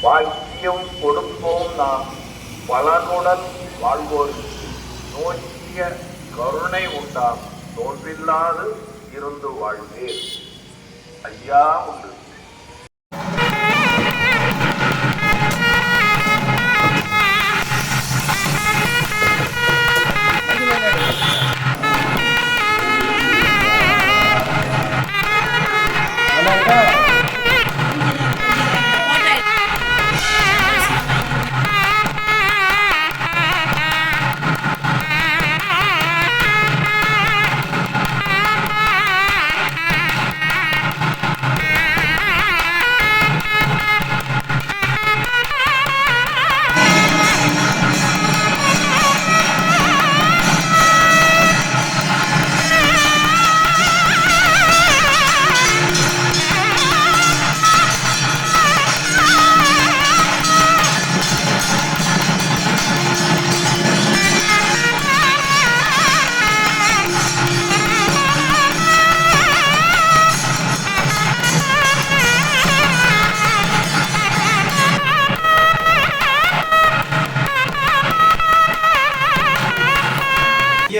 வாழ்க்கையும் கொடுப்போம் நாம். பலனுடன் வாழ்வோருக்கு நோக்கிய கருணை உண்டாம். தோன்றில்லாது இருந்து வாழ்வேன். ஐயா உள்ளது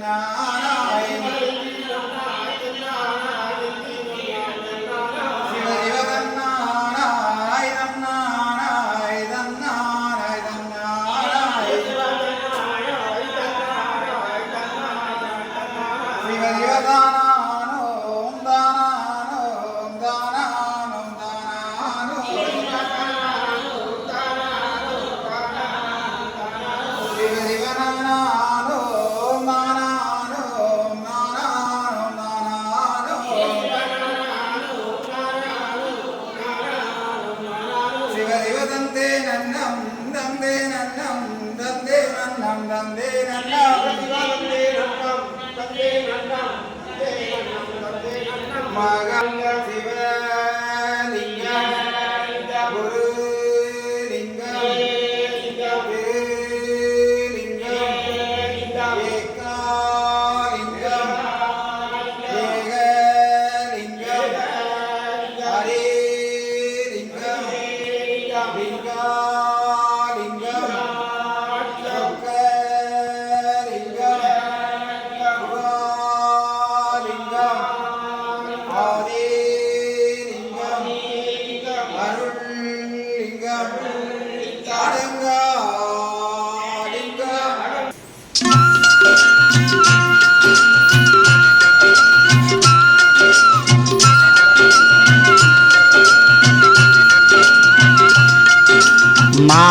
না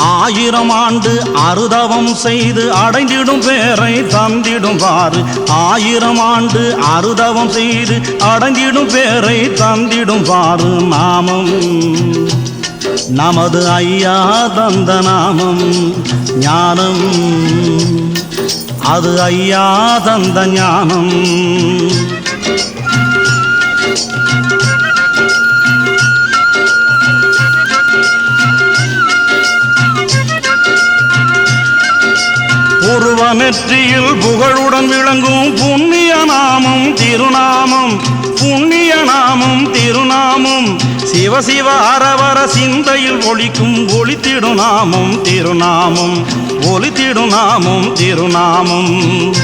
ஆயிரம் ஆண்டு அறுதவம் செய்து அடைந்திடும் பேரை தந்திடும் பாரு ஆயிரம் ஆண்டு அறுதவம் செய்து அடைந்திடும் பேரை தந்திடும் பாரு நாமம் நமது ஐயா தந்த நாமம் ஞானம். அது ஐயா தந்த ஞானம். உருவ புகழுடன் விளங்கும் புண்ணிய நாமம் திருநாமம். புண்ணிய நாமம் திருநாமம். சிவ சிவ அரவர சிந்தையில் ஒழிக்கும் ஒளித்திடும் நாமம் திருநாமம். ஒலித்திடும் நாமம் திருநாமம்.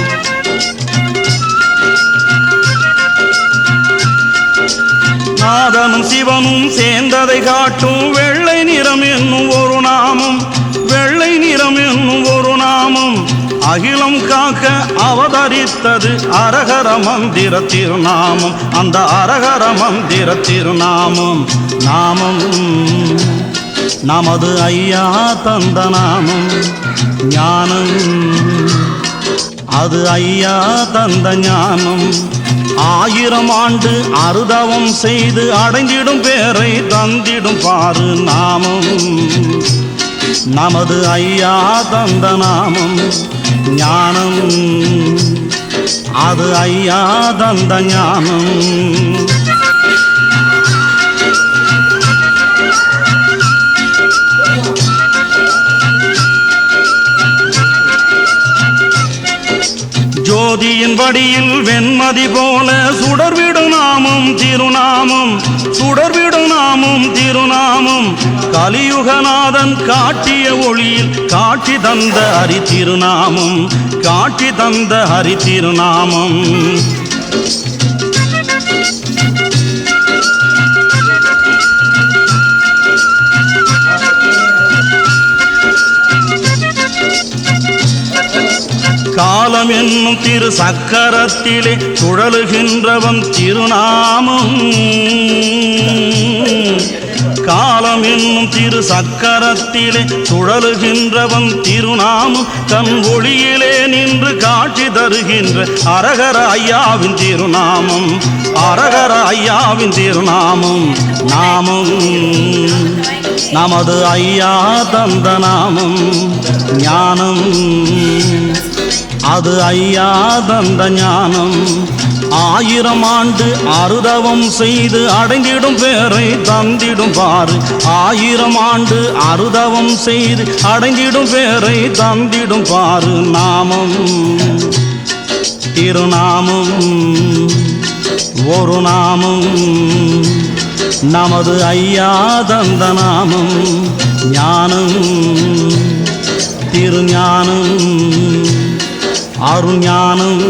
நாதனும் சிவனும் சேர்ந்ததை காட்டும் வெள்ளை நிறம் என்னும் ஒரு நாமம். வெள்ளை நிறம் என்னும் ஒரு நாமம். அகிலம் காக்க அவதரித்தது அரகர மந்திர திருநாமம். அந்த அரகர மந்திர திருநாமம் நாமம். நமது ஐயா தந்த நாமம் ஞானம். அது ஐயா தந்த ஞானம். ஆயிரம் ஆண்டு அருதவம் செய்து அடைந்திடும் பேரை தந்திடும் பாரு நாமம். நமது ஐயா தந்த நாமம் ஞானம். அது ஐயா தந்த ஞானம். ஜோதியின் வடியில் வெண்மதி போல சுடர்விடும் நாமும் திருநாமம் சுடர்விடும் நாமும் திருநாமம். கலியுகநாதன் காட்டிய ஒளியில் காட்சி தந்த ஹரி திருநாமம் காட்சி தந்த ஹரி திருநாமம். காலம் என்னும் திரு சக்கரத்திலே சுழலுகின்றவன் திருநாமம். காலம் என்னும் திரு சக்கரத்திலே சுழலுகின்றவன் திருநாமம். தன் ஒளியிலே நின்று காட்சி தருகின்ற அரகர ஐயாவின் திருநாமம். அரகர ஐயாவின் திருநாமம். நாமம். நமது ஐயா தந்த நாமம். ஞானம். அது ஐயா தந்த ஞானம். ஆயிரம் ஆண்டு அருதவம் செய்து அடைந்திடும் பேரை தந்திடும் பாரு ஆயிரம் ஆண்டு அருதவம் செய்து அடைந்திடும் பேரை தந்திடும் பாரு நாமம் திருநாமம் ஒரு நாமம். நமது ஐயா தந்த நாமம் ஞானம் திருஞானம். அருஞானம்.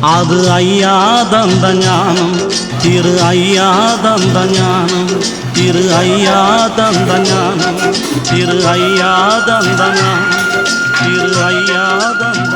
அது ஐயா தந்த ஞானம் திரு ஐயா தந்த ஞானம் திரு ஐயா தந்த ஞானம் திரு ஐயா தந்த ஞானம் திரு ஐயா தந்த